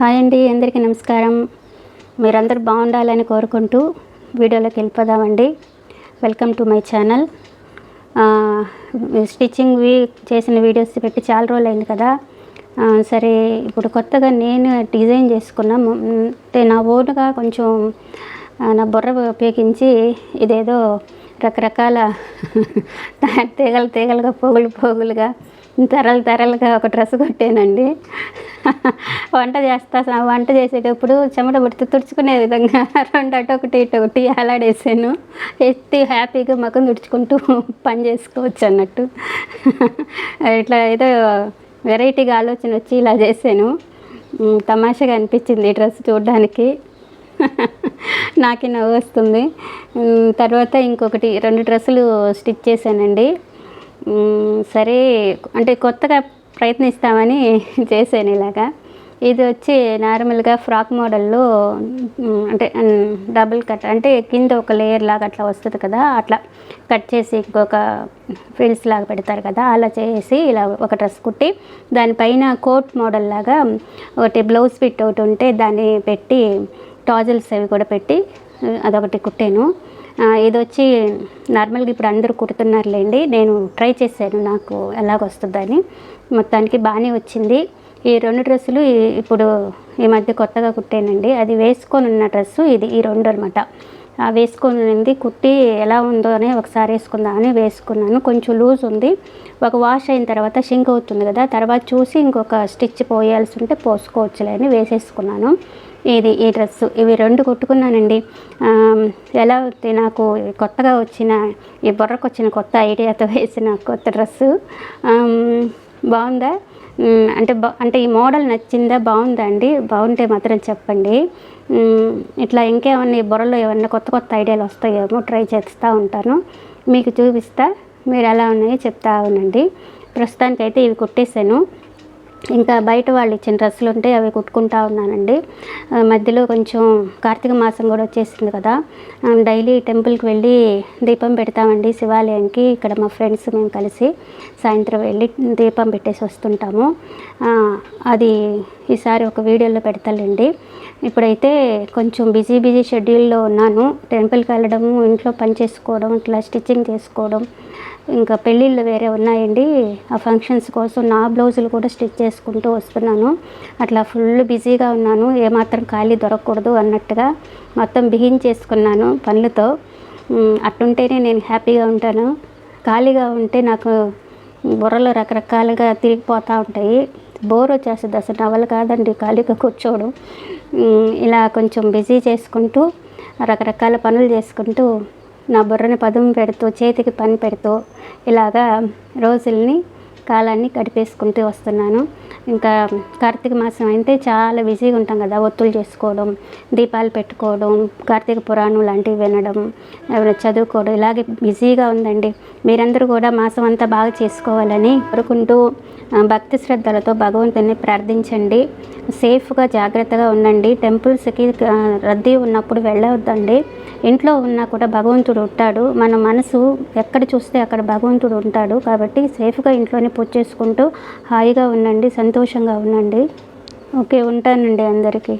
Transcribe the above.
Hi అండి అందరికీ నమస్కారం. మీరందరూ బాగుండాలని కోరుకుంటూ వీడియోలోకి వెళ్ళిపోదామండి. Welcome to my channel stitching we చేసిన వీడియోస్ పెట్టి చాలా రోజులు అయింది కదా సరే ఇప్పుడు కొత్తగా నేను డిజైన్ చేసుకున్నాము అంటే నా ఓన్గా కొంచెం నా బుర్ర ఉపయోగించి ఇదేదో రకరకాల తీగలు తీగలుగా పోగులు పోగులుగా తరలు తరలుగా ఒక డ్రెస్ కొట్టానండి. వంట చేస్తా వంట చేసేటప్పుడు చెమట పడితే తుడుచుకునే విధంగా రెండు అటు ఒకటి ఇటు ఒకటి అలాడేసాను ఎత్తి హ్యాపీగా మకం తుడుచుకుంటూ పని చేసుకోవచ్చు అన్నట్టు. ఇట్లా ఏదో వెరైటీగా ఆలోచన వచ్చి ఇలా చేశాను. ఉమ్, తమాషాగా అనిపించింది ఈ డ్రెస్ చూడడానికి. నాకే నవ్వు వస్తుంది. తర్వాత ఇంకొకటి రెండు డ్రెస్సులు స్టిచ్ చేశానండి. సరే అంటే కొత్తగా ప్రయత్నిస్తామని చేశాను ఇలాగా. ఇది వచ్చి నార్మల్గా ఫ్రాక్ మోడల్లో అంటే డబుల్ కట్ అంటే కింద ఒక లేయర్ లాగా అట్లా వస్తుంది కదా అట్లా కట్ చేసి ఇంకొక ఫ్రిల్స్ లాగా పెడతారు కదా అలా చేసి ఇలా ఒక డ్రెస్ కుట్టి దానిపైన కోట్ మోడల్ లాగా ఒకటి బ్లౌజ్ ఫిట్ ఒకటి ఉంటే దాన్ని పెట్టి టాజల్స్ అవి కూడా పెట్టి అదొకటి కుట్టాను. ఇది వచ్చి నార్మల్గా ఇప్పుడు అందరూ కుడుతున్నారులేండి. నేను ట్రై చేశాను నాకు ఎలాగొస్తుందని. మొత్తానికి బాగానే వచ్చింది. ఈ రెండు డ్రెస్సులు ఇప్పుడు ఈ మధ్య కొత్తగా కుట్టానండి. అది వేసుకొని ఉన్న డ్రెస్సు ఇది ఈ రెండు అనమాట ఆ వేసుకొని ఉంది. కుట్టి ఎలా ఉందో అని ఒకసారి వేసుకుందామని వేసుకున్నాను. కొంచెం లూజ్ ఉంది. ఒక వాష్ అయిన తర్వాత షింక్ అవుతుంది కదా తర్వాత చూసి ఇంకొక స్టిచ్ పోయాల్సి ఉంటే పోసుకోవచ్చులే అని వేసేసుకున్నాను. ఇది ఈ డ్రెస్సు. ఇవి రెండు కుట్టుకున్నానండి. ఎలా ఉంది నాకు కొత్తగా వచ్చిన ఈ బుర్రకు వచ్చిన కొత్త ఐడియాతో వేసిన కొత్త డ్రెస్సు బాగుందా? అంటే బా అంటే ఈ మోడల్ నచ్చిందా? బాగుందా అండి? బాగుంటే మాత్రం చెప్పండి. ఇట్లా ఇంకేమన్నా ఈ బుర్రలో ఏమన్నా కొత్త కొత్త ఐడియాలు వస్తాయేమో ట్రై చేస్తూ ఉంటాను. మీకు చూపిస్తా. మీరు ఎలా ఉన్నాయో చెప్తా ఉండండి ప్రస్తుతానికైతే ఇవి కుట్టేశాను. ఇంకా బయట వాళ్ళు ఇచ్చిన డ్రెస్సులు ఉంటే అవి కుట్టుకుంటా ఉన్నానండి. మధ్యలో కొంచెం కార్తీక మాసం కూడా వచ్చేసింది కదా. డైలీ టెంపుల్కి వెళ్ళి దీపం పెడతామండి శివాలయంకి ఇక్కడ మా ఫ్రెండ్స్ మేము కలిసి సాయంత్రం వెళ్ళి దీపం పెట్టేసి వస్తుంటాము. అది ఈసారి ఒక వీడియోలో పెడతానండి. ఇప్పుడైతే కొంచెం బిజీ బిజీ షెడ్యూల్లో ఉన్నాను. టెంపుల్కి వెళ్ళడము ఇంట్లో పని చేసుకోవడం ఇట్లా స్టిచ్చింగ్ చేసుకోవడం ఇంకా పెళ్ళిళ్ళు వేరే ఉన్నాయండి. ఆ ఫంక్షన్స్ కోసం నా బ్లౌజులు కూడా స్టిచ్ చేసుకుంటూ వస్తున్నాను. అట్లా ఫుల్ బిజీగా ఉన్నాను. ఏమాత్రం ఖాళీ దొరకకూడదు అన్నట్టుగా మొత్తం బిగించేసుకున్నాను పనులతో. అట్టుంటేనే నేను హ్యాపీగా ఉంటాను. ఖాళీగా ఉంటే నాకు బుర్రలో రకరకాలుగా తిరిగిపోతూ ఉంటాయి. బోర్ వచ్చేస్తుంది. అసలు నా వల్ల కాదండి. ఖాళీగా కూర్చోవడం ఇలా కొంచెం బిజీ చేసుకుంటూ రకరకాల పనులు చేసుకుంటూ నా బుర్రని పదం పెడుతూ చేతికి పని పెడుతూ ఇలాగా రోజుల్ని కాలాన్ని గడిపేసుకుంటూ వస్తున్నాను. ఇంకా కార్తీక మాసం అయితే చాలా బిజీగా ఉంటాం కదా. ఒత్తులు చేసుకోవడం దీపాలు పెట్టుకోవడం కార్తీక పురాణం లాంటివి వినడం ఎవరైనా చదువుకోవడం ఇలాగే బిజీగా ఉందండి. మీరందరూ కూడా మాసం అంతా బాగా చేసుకోవాలని కోరుకుంటూ భక్తి శ్రద్ధలతో భగవంతుని ప్రార్థించండి. సేఫ్గా జాగ్రత్తగా ఉండండి. టెంపుల్స్కి రద్దీ ఉన్నప్పుడు వెళ్ళవద్దండి ఇంట్లో ఉన్నా కూడా భగవంతుడు ఉంటాడు. మన మనసు ఎక్కడ చూస్తే అక్కడ భగవంతుడు ఉంటాడు. కాబట్టి సేఫ్గా ఇంట్లోనే పూజ చేసుకుంటూ హాయిగా ఉండండి సంతోషంగా ఉండండి. ఓకే ఉంటానండి అందరికీ.